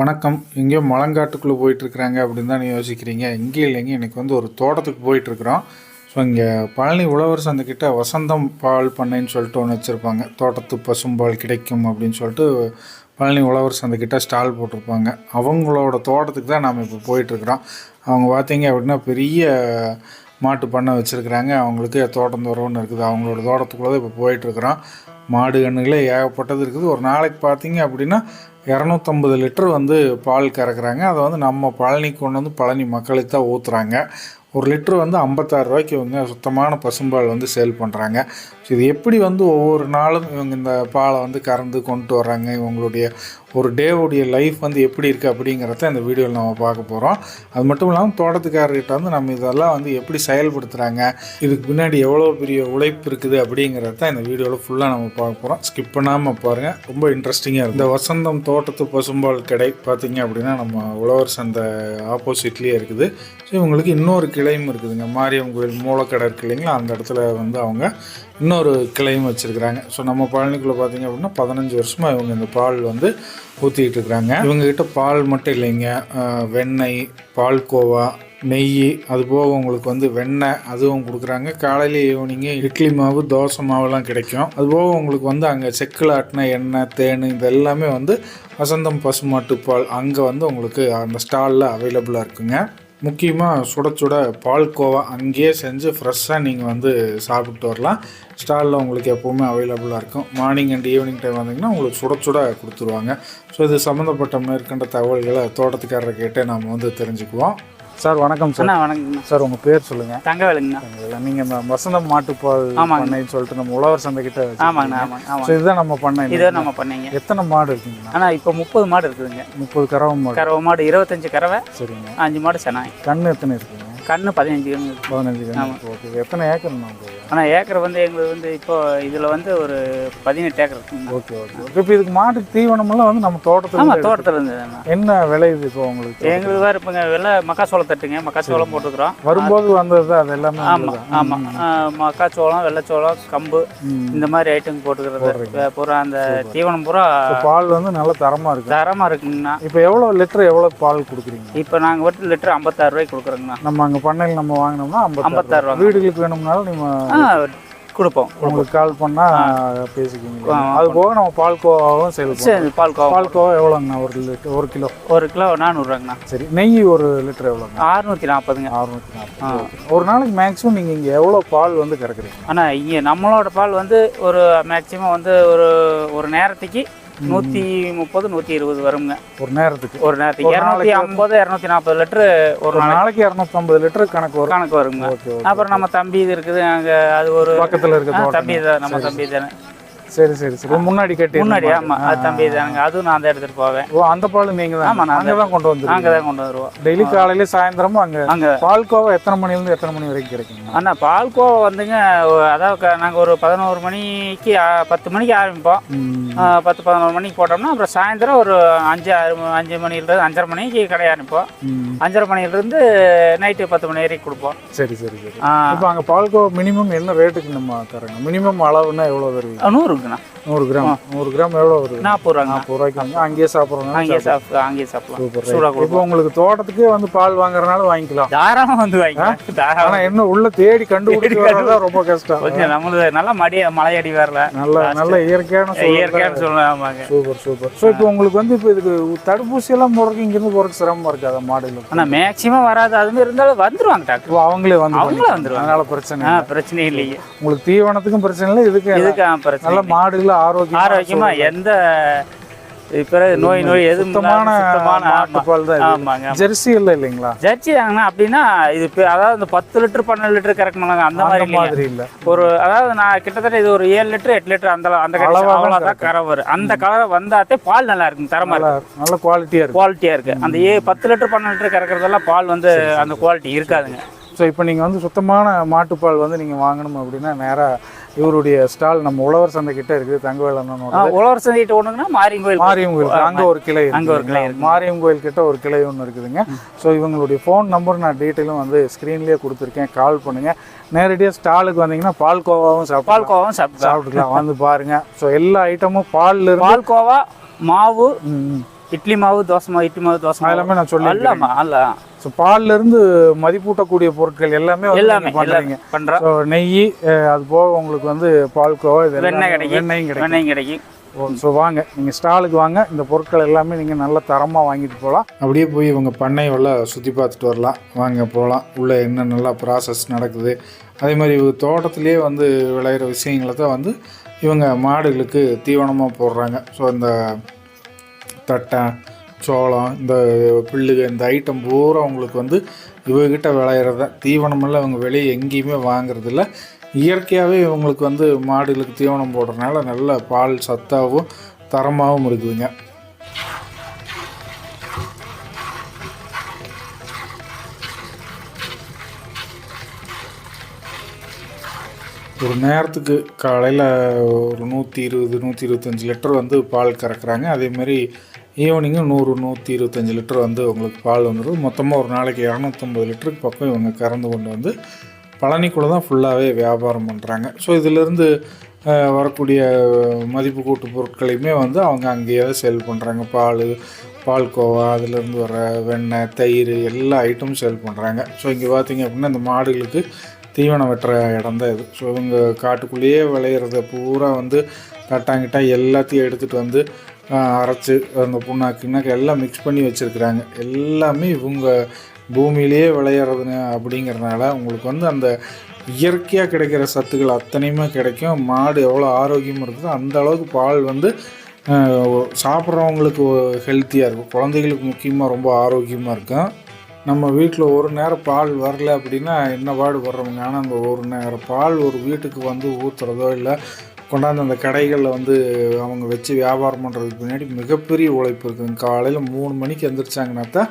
வணக்கம். எங்கேயோ மலங்காட்டுக்குள்ளே போயிட்டுருக்குறாங்க அப்படின்னு தான் யோசிக்கிறீங்க. எங்கேயும் இல்லைங்க எனக்கு வந்து ஒரு தோட்டத்துக்கு போயிட்டுருக்குறோம். ஸோ இங்கே பழனி உழவர் சந்தைக்கிட்ட வசந்தம் பால் பண்ணைன்னு சொல்லிட்டு ஒன்று வச்சுருப்பாங்க. தோட்டத்து பசும்பால் கிடைக்கும் அப்படின்னு சொல்லிட்டு பழனி உழவர் சந்தைக்கிட்ட ஸ்டால் போட்டிருப்பாங்க. அவங்களோட தோட்டத்துக்கு தான் நாம் இப்போ போயிட்டுருக்குறோம். அவங்க பார்த்தீங்க அப்படின்னா பெரிய மாட்டு பண்ணை வச்சுருக்குறாங்க. அவங்களுக்கு தோட்டம் தோறம்னு இருக்குது. அவங்களோட தோட்டத்துக்குள்ளே தான் இப்போ போயிட்டுருக்குறோம். மாடு கண்ணுகளே ஏகப்பட்டது இருக்குது. ஒரு நாளைக்கு பார்த்தீங்க அப்படின்னா இரநூத்தம்பது லிட்டர் வந்து பால் கறக்குறாங்க. அதை வந்து நம்ம பழனிக்கு கொண்டு வந்து பழனி மக்களுக்கு தான் ஊற்றுறாங்க ஒரு லிட்ரு வந்து ஐம்பத்தாறு ரூபாய்க்கு இவங்க சுத்தமான பசும்பால் வந்து சேல் பண்ணுறாங்க ஸோ இது எப்படி வந்து ஒவ்வொரு நாளும் இவங்க இந்த பாலை வந்து கறந்து கொண்டு வர்றாங்க? இவங்களுடைய ஒரு டேவுடைய லைஃப் வந்து எப்படி இருக்குது அப்படிங்கிறத இந்த வீடியோவில் நம்ம பார்க்க போகிறோம் அது மட்டும் இல்லாமல் தோட்டத்துக்காரர்கிட்ட வந்து நம்ம இதெல்லாம் வந்து எப்படி செயல்படுத்துகிறாங்க இதுக்கு பின்னாடி எவ்வளோ பெரிய உழைப்பு இருக்குது அப்படிங்கிறத இந்த வீடியோவில் ஃபுல்லாக நம்ம பார்க்க போகிறோம் ஸ்கிப் பண்ணாமல் பாருங்கள் ரொம்ப இன்ட்ரெஸ்டிங்காக இருக்கும். இந்த வசந்தம் தோட்டத்து பசும்பால் கடை பார்த்திங்க அப்படின்னா நம்ம உழவர் சந்தை ஆப்போசிட்லேயே இருக்குது. ஸோ இவங்களுக்கு இன்னொரு கிளையும் இருக்குதுங்க. மாரியம் கோயில் மூலக்கடை இருக்கு இல்லைங்களா? அந்த இடத்துல வந்து அவங்க இன்னொரு கிளையும் வச்சுருக்குறாங்க. ஸோ நம்ம பழனிக்குள்ளே பார்த்தீங்க அப்படின்னா பதினஞ்சு வருஷமாக இவங்க இந்த பால் வந்து ஊற்றிக்கிட்டு இருக்கிறாங்க இவங்ககிட்ட பால் மட்டும் இல்லைங்க. வெண்ணெய் பால்கோவா நெய் அது போக உங்களுக்கு வந்து வெண்ணெய் அதுவும் கொடுக்குறாங்க. காலையில் ஈவினிங்கு இட்லி மாவு தோசை மாவுலாம் கிடைக்கும். அது போக உங்களுக்கு வந்து அங்கே செக்கில் ஆட்டின எண்ணெய் தேன் இது எல்லாமே வந்து வசந்தம் பசுமாட்டு பால் அங்கே வந்து உங்களுக்கு அந்த ஸ்டாலில் அவைலபிளாக இருக்குங்க. முக்கியமாக சுட சுட பால்கோவா அங்கேயே செஞ்சு ஃப்ரெஷ்ஷாக நீங்கள் வந்து சாப்பிட்டு வரலாம். ஸ்டாலில் உங்களுக்கு எப்போவுமே அவைலபிளாக இருக்கும். மார்னிங் அண்ட் ஈவினிங் டைம் வந்தீங்கன்னா உங்களுக்கு சுட சுட கொடுத்துருவாங்க. ஸோ இது சம்மந்தப்பட்ட மேற்கண்ட தகவல்களை தோட்டத்துக்காரரை கேட்டு நாம் வந்து தெரிஞ்சுக்குவோம். சார் வணக்கம் சார் வணக்கங்கண்ணா. சார் உங்கள் பேர் சொல்லுங்கள் தங்கவேலுங்கண்ணா. நீங்கள் இந்த வசந்தம் மாட்டுப்பால். பண்ணைன்னு சொல்லிட்டு நம்ம உழவர் சந்தைக்கிட்ட ஆமாங்கண்ணா ஆமாங்க ஸோ ஆமாங்க இதுதான் நம்ம பண்ணை இதை நம்ம பண்ணீங்க எத்தனை மாடு இருக்குங்கண்ணா? ஆனால் இப்போ முப்பது மாடு இருக்குதுங்க. முப்பது கறவை மாடு. கறவை மாடு இருபத்தஞ்சு கறவை சரிங்க. அஞ்சு மாடு செனாய். கண்ணு எத்தனை இருக்குங்க? கண்ணு பதினஞ்சு கன்று பதினஞ்சு கண்ணு. ஓகே. எத்தனை ஏக்கர்ண்ணா உங்களுக்கு ஆனால் ஏக்கர் வந்து எங்களுக்கு வந்து இப்போ இதில் வந்து ஒரு பதினெட்டு ஏக்கர் இருக்குங்க ஓகே ஓகே. இப்போ இதுக்கு மாட்டுக்கு தீவனமெல்லாம் வந்து நம்ம தோட்டத்தில் ஆமாம் தோட்டத்தில் இருந்ததுண்ணா என்ன விளையுது இப்போ உங்களுக்கு? எங்களுக்கு வேறு இப்போங்க வெள்ளை மக்காச்சோளம் தட்டுங்க. மக்காச்சோளம் போட்டுக்கிறோம். வரும்போது வந்தது அது எல்லாமே ஆமாம் ஆமாம் மக்காச்சோளம் வெள்ளைச்சோளம் கம்பு. இந்த மாதிரி ஐட்டம் போட்டுக்கிறது. பூரா அந்த தீவனம் பூரா பால் வந்து நல்ல தரமாக இருக்கு. தரமாக இருக்குங்கண்ணா. இப்போ எவ்வளோ லிட்டர் எவ்வளோ பால் கொடுக்குறீங்க? இப்போ நாங்கள் வந்து லிட்டர் ஐம்பத்தாறு ரூபாய்க்கு கொடுக்குறோங்கண்ணா. நம்ம அங்கே பண்ணையில் நம்ம வாங்கினோம்னா ஐம்பத்தாறு ரூபா வீடுகளுக்கு வேணும்னாலும் ஆ கொடுப்போம். உங்களுக்கு கால் பண்ணால் பேசிக்கிங்க அது போக நம்ம பால்கோவாவும் சேல் சரி பால்கோவா பால்கோவா எவ்வளோங்கண்ணா? ஒரு லிட்டர் ஒரு கிலோ. ஒரு கிலோ நானூறுரூவாங்கண்ணா. சரி நெய் ஒரு லிட்டர் எவ்வளோங்க அறுநூற்றி நாற்பதுங்க அறுநூற்றி நாற்பது ஒரு நாளைக்கு மேக்ஸிமம் நீங்கள் இங்கே எவ்வளோ பால் வந்து கறக்குறீங்க? ஆனால் இங்கே நம்மளோட பால் வந்து ஒரு மேக்ஸிமம் வந்து ஒரு ஒரு நேரத்துக்கு நூற்றி முப்பது நூற்றி இருபது வருங்க. ஒரு நேரத்துக்கு. ஒரு நேரத்துக்கு. இரநூத்தி ஐம்பது இரநூத்தி நாற்பது லிட்டரு ஒரு நாளைக்கு. இரநூத்தம்பது லிட்டர் கணக்கு வரும். கணக்கு வருங்க. அப்புறம் நம்ம தம்பி இது இருக்குது அங்கே அது ஒரு பக்கத்தில் இருக்க ஆ, தோட்டம் தம்பி தான் நம்ம தம்பி தானே சரி சரி சரி. முன்னாடி கட்டி முன்னாடி ஆமாம் அது தம்பி தானுங்க அதுவும் நான் தான் எடுத்துகிட்டு போவேன். ஓ அந்த பால் நீங்கள் தான்? ஆமா, நான் அங்கே தான். கொண்டு வந்து அங்கே தான் கொண்டு வருவோம். டெய்லி காலையில சாயந்தரமும் அங்கே. அங்கே. பால்கோவா எத்தனை மணிலேருந்து எத்தனை மணி வரைக்கும் கிடைக்குங்க? அண்ணா பால்கோவா வந்துங்க அதாவது நாங்கள் ஒரு பதினோரு மணிக்கு பத்து மணிக்கு ஆரம்பிப்போம். பத்து பதினோரு மணிக்கு போட்டோம்னா அப்புறம் சாயந்தரம் ஒரு அஞ்சு ஆறு அஞ்சு மணிலேருந்து அஞ்சரை மணிக்கு கடை ஆரம்பிப்போம். அஞ்சரை மணிலேருந்து நைட்டு பத்து மணி வரைக்கும் கொடுப்போம். சரி சரி சரி. இப்போ அங்கே பால்கோவா மினிமம் என்ன ரேட்டுக்கு நம்ம தரங்க மினிமம் அளவுன்னா எவ்வளோ வருவீங்க? நூறு. 不可 நூறு கிராம். நூறு கிராம் எவ்வளோ வருது? நாற்பது ரூபாங்க. நாற்பது ரூபாய்க்கு வந்து அங்கேயே சாப்பிட்றோங்க அங்கேயே சாப்பிட்டு அங்கேயே சாப்பிடலாம் சூப்பர். சூடாக இப்போ உங்களுக்கு தோட்டத்துக்கே வந்து பால் வாங்குறதுனால வாங்கிக்கலாம். தாராளமாக வந்து வாங்கிக்கலாம். தாராளம். என்ன உள்ள தேடி கண்டுபிடிச்சு வர்றதா ரொம்ப கஷ்டம். கொஞ்சம் நம்மளுது நல்லா மடி மலையடி வரல நல்ல நல்ல இயற்கையான இயற்கையான சொல்லலாம் சூப்பர் சூப்பர். ஸோ இப்போ உங்களுக்கு வந்து இப்போ இதுக்கு தடுப்பூசி எல்லாம் போடுறதுக்கு இங்கிருந்து போறதுக்கு சிரமமா இருக்காது மாடுல ஆனால் மேக்ஸிமம் வராது. அதுமாதிரி இருந்தாலும் வந்துருவாங்க டாக்டர் அவங்களே வந்து அவங்களே. வந்துருவாங்க. அதனால பிரச்சனை ஆ இல்லை. பிரச்சனை இல்லையே. உங்களுக்கு தீவனத்துக்கும் பிரச்சனை இல்லை இதுக்கு இதுக்கு பிரச்சனை நல்ல மாடுகள் ஆரோக்கியம் ஆரோக்கியமா எந்த இப்போ நோய் நோய் எதுவும் சுத்தமான. மாட்டுப்பால் தான். ஆமாங்க ஜெர்சி இல்லை இல்லைங்களா? ஜர்ச்சி வாங்கினா அப்படின்னா இது இப்ப- அதாவது இந்த பத்து லிட்டர் பன்னெண்டு லிட்டர் கறக்கணுங்க அந்த மாதிரி மாதிரி இல்லை. ஒரு அதாவது நான் கிட்டத்தட்ட இது ஒரு ஏழு லிட்டர் எட்டு லிட்டர் அந்த அந்த அளவா தான் கரை வரும். அந்த கரை வந்தாத்தே பால் நல்லா இருக்கும் தரமா நல்ல இருக்கும். நல்ல குவாலிட்டியா இருக்கு குவாலிட்டியா இருக்கு. அந்த ஏ பத்து லிட்டர் பன்னெண்டு லிட்டர் கறக்கிறதெல்லாம் பால் வந்து அந்த குவாலிட்டி இருக்காதுங்க. ஸோ இப்போ நீங்கள் வந்து சுத்தமான மாட்டுப்பால் வந்து நீங்கள் வாங்கணும் அப்படின்னா நேராக இவருடைய ஸ்டால் நம்ம உழவர் சந்தை கிட்ட இருக்குது தங்கவேலண்ணனோட ஆ, உழவர் சந்தைட்டு ஒண்ணுங்கன்னா மாரியம் கோயில் மாரியம் கோயில் அங்கே ஒரு கிளை இருக்கு அங்க ஒரு கிளை. மாரியம் கோயில் கிட்ட ஒரு கிளை ஒன்று இருக்குதுங்க. ஸோ இவங்களுடைய ஃபோன் நம்பர் நான் டீட்டெயிலும் வந்து ஸ்க்ரீன்லேயே கொடுத்துருக்கேன். கால் பண்ணுங்க. நேரடியாக ஸ்டாலுக்கு வந்தீங்கன்னா பால்கோவாவும் சாப்பிட்டு பால்கோவாவும் சாப்பிட்டு சாப்பிட்டுக்கலாம். வந்து பாருங்க. ஸோ எல்லா ஐட்டமும் இருந்து பால்கோவா மாவு. இட்லி மாவு தோசை மாவு இட்லி மாவு தோசை மாவு. எல்லாமே நான் சொல்லி அல்ல. ஸோ பால்ல இருந்து மதிப்பூட்டக்கூடிய பொருட்கள் எல்லாமே எல்லாமே பண்றீங்க. பண்றோம் நெய் அது போக உங்களுக்கு வந்து பால்கோவா இது வெண்ணெய் கிடைக்கும் வெண்ணெயும் கிடைக்கும். வெண்ணெயும் கிடைக்கும் ஸோ வாங்க நீங்கள் ஸ்டாலுக்கு வாங்க. இந்த பொருட்கள் எல்லாமே நீங்கள் நல்ல தரமாக வாங்கிட்டு போகலாம் அப்படியே போய் இவங்க பண்ணையெல்லாம் சுற்றி பார்த்துட்டு வரலாம். வாங்க போகலாம் உள்ளே என்ன நல்லா ப்ராசஸ் நடக்குது. அதே மாதிரி இவங்க தோட்டத்திலேயே வந்து விளையிற விஷயங்களை தான் வந்து இவங்க மாடுகளுக்கு தீவனமாக போடுறாங்க. ஸோ இந்த தட்டை சோளம் இந்த புல்லுக இந்த ஐட்டம் பூரா அவங்களுக்கு வந்து இவங்ககிட்ட தான் தீவனமெல்லாம் இவங்க வெளியே எங்கேயுமே வாங்குறதில்ல. இயற்கையாகவே இவங்களுக்கு வந்து மாடுகளுக்கு தீவனம் போடுறதுனால நல்ல பால் சத்தாகவும் தரமாகவும் இருக்குதுங்க. ஒரு நேரத்துக்கு காலையில் ஒரு நூற்றி இருபது நூற்றி இருபத்தஞ்சி லிட்டர் வந்து பால் கறக்குறாங்க. அதேமாரி ஈவினிங்கும் நூறு நூற்றி இருபத்தஞ்சி லிட்டர் வந்து உங்களுக்கு பால் வந்துடும் மொத்தமாக ஒரு நாளைக்கு இரநூத்தம்பது லிட்டருக்கு பக்கம் இவங்க கறந்து கொண்டு வந்து பழனிக்குள்ளே தான் ஃபுல்லாகவே வியாபாரம் பண்ணுறாங்க ஸோ இதிலேருந்து வரக்கூடிய மதிப்பு கூட்டு பொருட்களையுமே வந்து அவங்க அங்கேயே சேல் பண்ணுறாங்க பால் பால்கோவா அதுலேருந்து வர வெண்ணெய் தயிர் எல்லா ஐட்டமும் சேல் பண்ணுறாங்க ஸோ இங்கே பார்த்தீங்க அப்படின்னா இந்த மாடுகளுக்கு தீவனம் வெட்டுற இடம் தான் இது. ஸோ இவங்க காட்டுக்குள்ளேயே விளையிறத பூரா வந்து தட்டாங்கிட்டா எல்லாத்தையும் எடுத்துகிட்டு வந்து அரைச்சு அந்த புண்ணாக்குனாக்க எல்லாம் மிக்ஸ் பண்ணி வச்சுருக்குறாங்க. எல்லாமே இவங்க பூமியிலேயே விளையிறதுன்னு அப்படிங்கிறனால உங்களுக்கு வந்து அந்த இயற்கையாக கிடைக்கிற சத்துக்கள் அத்தனையுமே கிடைக்கும். மாடு எவ்வளோ ஆரோக்கியமாக இருக்குதோ அந்த அளவுக்கு பால் வந்து சாப்பிட்றவங்களுக்கு ஹெல்த்தியாக இருக்கும். குழந்தைகளுக்கு முக்கியமாக ரொம்ப ஆரோக்கியமாக இருக்கும். நம்ம வீட்டில் ஒரு நேரம் பால் வரல அப்படின்னா என்ன பாடு படுறவங்க ஆனால் அந்த ஒரு நேரம் பால் ஒரு வீட்டுக்கு வந்து ஊற்றுறதோ இல்லை கொண்டாந்து அந்த கடைகளில் வந்து அவங்க வச்சு வியாபாரம் பண்ணுறதுக்கு பின்னாடி மிகப்பெரிய உழைப்பு இருக்குது காலையில் மூணு மணிக்கு எந்திரிச்சாங்கன்னா தான்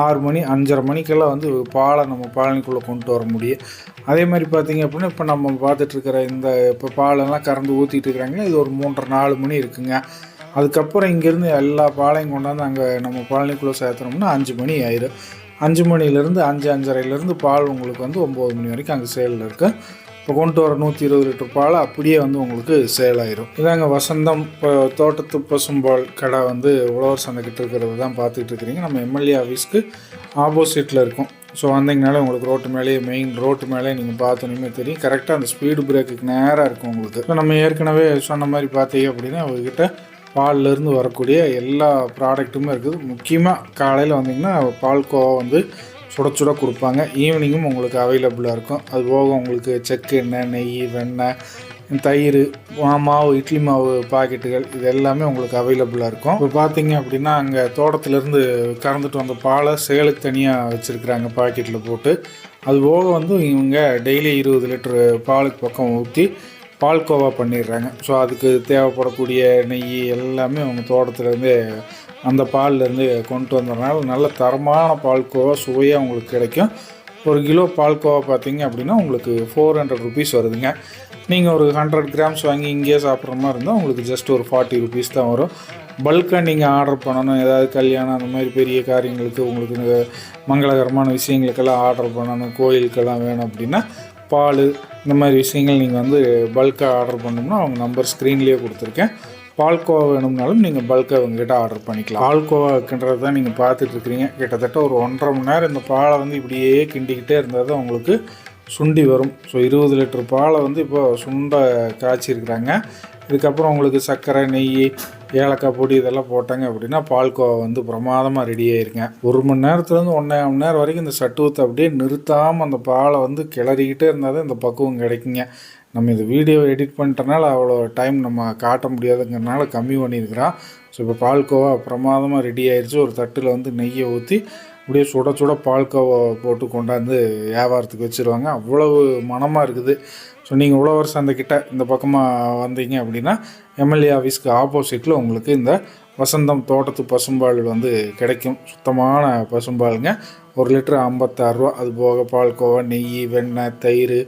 ஆறு மணி அஞ்சரை மணிக்கெல்லாம் வந்து பாலை நம்ம பாலனிக்குள்ளே கொண்டு வர முடியும். அதே மாதிரி பார்த்திங்க அப்படின்னா இப்போ நம்ம பார்த்துட்ருக்கிற இந்த இப்போ பாலெல்லாம் கறந்து ஊற்றிட்டு இருக்கிறாங்க இது ஒரு மூன்றரை நாலு மணி இருக்குங்க. அதுக்கப்புறம் இங்கேருந்து எல்லா பாலையும் கொண்டாந்து அங்கே நம்ம பழனிக்குள்ளே சேர்த்துனோம்னா அஞ்சு மணி ஆயிரும். அஞ்சு மணிலேருந்து அஞ்சு அஞ்சரைலேருந்து பால் உங்களுக்கு வந்து ஒம்பது மணி வரைக்கும் அங்கே சேலில் இருக்குது இப்போ கொண்டு வர நூற்றி இருபது லிட்டர் பால் அப்படியே வந்து உங்களுக்கு சேல் ஆயிரும். இதாங்க வசந்தம் இப்போ தோட்டத்து பசும்பால் கடை வந்து உழவர் சந்தைக்கிட்ட இருக்கிறது தான் பார்த்துட்டு இருக்கிறீங்க. நம்ம எம்எல்ஏ ஆஃபீஸ்க்கு ஆப்போசிட்டில் இருக்கும். ஸோ வந்தீங்கனாலே உங்களுக்கு ரோட்டு மேலேயே மெயின் ரோட்டு மேலே நீங்கள் பார்த்தோன்னே தெரியும். கரெக்டாக அந்த ஸ்பீடு பிரேக்குக்கு நேராக இருக்கும் உங்களுக்கு. இப்போ நம்ம ஏற்கனவே சொன்ன மாதிரி பார்த்தீங்க அப்படின்னா அவர்கிட்ட பால்லேருந்து வரக்கூடிய எல்லா ப்ராடக்ட்டுமே இருக்குது. முக்கியமாக காலையில் வந்தீங்கன்னா பால்கோவா வந்து சுட சுட கொடுப்பாங்க. ஈவினிங்கும் உங்களுக்கு அவைலபிளாக இருக்கும். அது போக உங்களுக்கு செக்கு எண்ணெய் நெய் வெண்ணெய் தயிர் மாவு இட்லி மாவு பாக்கெட்டுகள் இது எல்லாமே உங்களுக்கு அவைலபிளாக இருக்கும். இப்போ பார்த்தீங்க அப்படின்னா அங்கே தோட்டத்திலேருந்து கறந்துட்டு வந்த பாலை சேலுக்கு தனியாக வச்சுருக்குறாங்க பாக்கெட்டில் போட்டு. அது போக வந்து இவங்க டெய்லி இருபது லிட்டரு பாலுக்கு பக்கம் ஊற்றி பால்கோவா பண்ணிடுறாங்க. ஸோ அதுக்கு தேவைப்படக்கூடிய நெய் எல்லாமே அவங்க தோட்டத்துலேருந்தே அந்த பால்லேருந்து கொண்டு வந்ததுனால நல்ல தரமான பால்கோவா சுவையாக உங்களுக்கு கிடைக்கும். ஒரு கிலோ பால்கோவா பார்த்தீங்க அப்படின்னா உங்களுக்கு ஃபோர் ஹண்ட்ரட் ருபீஸ் வருதுங்க. நீங்கள் ஒரு ஹண்ட்ரட் கிராம்ஸ் வாங்கி இங்கேயே சாப்பிட்ற மாதிரி இருந்தால் உங்களுக்கு ஜஸ்ட் ஒரு ஃபார்ட்டி ருபீஸ் தான் வரும். பல்காக நீங்கள் ஆர்டர் பண்ணணும். ஏதாவது கல்யாணம் அந்த மாதிரி பெரிய காரியங்களுக்கு உங்களுக்கு இந்த மங்களகரமான விஷயங்களுக்கெல்லாம் ஆர்டர் பண்ணணும். கோயிலுக்கெல்லாம் வேணும் அப்படின்னா பால் இந்த மாதிரி விஷயங்கள் நீங்கள் வந்து பல்காக ஆர்டர் பண்ணோம்னா அவங்க நம்பர் ஸ்க்ரீன்லேயே கொடுத்துருக்கேன். பால்கோவா வேணும்னாலும் நீங்கள் பல்காக உங்ககிட்ட ஆர்டர் பண்ணிக்கலாம். பால்கோவா கிண்டுறது தான் நீங்கள் பார்த்துட்ருக்கிறீங்க. கிட்டத்தட்ட ஒரு ஒன்றரை மணி நேரம் இந்த பாலை வந்து இப்படியே கிண்டிக்கிட்டே இருந்தால் தான் உங்களுக்கு சுண்டி வரும். ஸோ இருபது லிட்டர் பாலை வந்து இப்போ சுண்ட காய்ச்சிருக்கிறாங்க. இதுக்கப்புறம் உங்களுக்கு சர்க்கரை நெய் ஏலக்காய் பொடி இதெல்லாம் போட்டாங்க அப்படின்னா பால்கோவா வந்து பிரமாதமாக ரெடி ஆயிருங்க. ஒரு மணி நேரத்துலேருந்து ஒன்றரை மணி நேரம் வரைக்கும் இந்த சட்டுவத்தை அப்படியே நிறுத்தாமல் அந்த பாலை வந்து கிளறிக்கிட்டே இருந்தால் தான் இந்த பக்குவம் கிடைக்குங்க. நம்ம இந்த வீடியோ எடிட் பண்ணுறனால அவ்வளோ டைம் நம்ம காட்ட முடியாதுங்கிறனால கம்மி பண்ணியிருக்கிறோம் ஸோ இப்போ பால்கோவா பிரமாதமாக ரெடி ஆயிடுச்சு ஒரு தட்டில் வந்து நெய்யை ஊற்றி அப்படியே சுட சுட பால்கோவா போட்டு கொண்டாந்து வியாபாரத்துக்கு வச்சுருவாங்க. அவ்வளவு மனமாக இருக்குது. ஸோ நீங்கள் உழவர் சந்தைக்கிட்ட இந்த பக்கமாக வந்தீங்க அப்படின்னா எம்எல்ஏ ஆஃபீஸ்க்கு ஆப்போசிட்டில் உங்களுக்கு இந்த வசந்தம் தோட்டத்து பசும்பால் வந்து கிடைக்கும். சுத்தமான பசும்பாலுங்க. ஒரு லிட்டர் ஐம்பத்தாறு ரூபா. அது போக பால்கோவா நெய் வெண்ணெய் தயிர்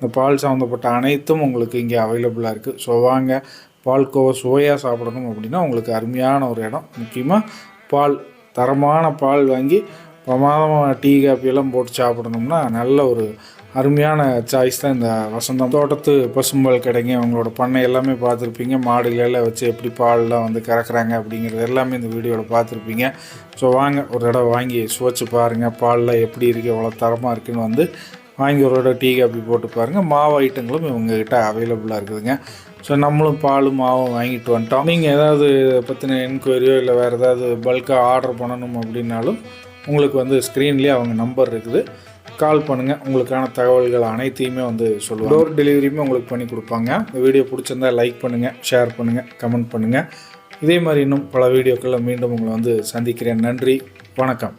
இந்த பால் சம்மந்தப்பட்ட அனைத்தும் உங்களுக்கு இங்கே அவைலபிளாக இருக்குது ஸோ வாங்க பால்கோவா சுவையாக சாப்பிடணும் அப்படின்னா உங்களுக்கு அருமையான ஒரு இடம். முக்கியமாக பால் தரமான பால் வாங்கி பிரமாதமாக டீ காப்பியெல்லாம் போட்டு சாப்பிடணும்னா நல்ல ஒரு அருமையான சாய்ஸ் தான் இந்த வசந்தம். தோட்டத்து பசும்பால் கடைங்க அவங்களோட பண்ணை எல்லாமே பார்த்துருப்பீங்க. மாடுகள் எல்லாம் வச்சு எப்படி பால்லாம் வந்து கறக்குறாங்க அப்படிங்கிறது எல்லாமே இந்த வீடியோவில் பார்த்துருப்பீங்க. ஸோ வாங்க ஒரு தடவை வாங்கி சுவைச்சு பாருங்கள் பால்லாம் எப்படி இருக்குது எவ்வளோ தரமாக இருக்குதுன்னு வந்து வாங்கி ஒரு தடவை டீ காப்பி போட்டு பாருங்கள் மாவு ஐட்டங்களும் இவங்ககிட்ட அவைலபிளாக இருக்குதுங்க. ஸோ நம்மளும் பாலும் மாவும் வாங்கிட்டு வந்துட்டோம். நீங்கள் ஏதாவது பற்றின என்கொயரியோ இல்லை வேறு ஏதாவது பல்காக ஆர்டர் பண்ணணும் அப்படின்னாலும் உங்களுக்கு வந்து ஸ்க்ரீன்லேயே அவங்க நம்பர் இருக்குது. கால் பண்ணுங்கள் உங்களுக்கான தகவல்கள் அனைத்தையுமே வந்து சொல்லுவாங்க. டோர் டெலிவரியுமே உங்களுக்கு பண்ணி கொடுப்பாங்க. இந்த வீடியோ பிடிச்சிருந்தா லைக் பண்ணுங்கள் ஷேர் பண்ணுங்கள் கமெண்ட் பண்ணுங்கள் இதே மாதிரி இன்னும் பல வீடியோக்களில் மீண்டும் உங்களை வந்து சந்திக்கிறேன். நன்றி. வணக்கம்.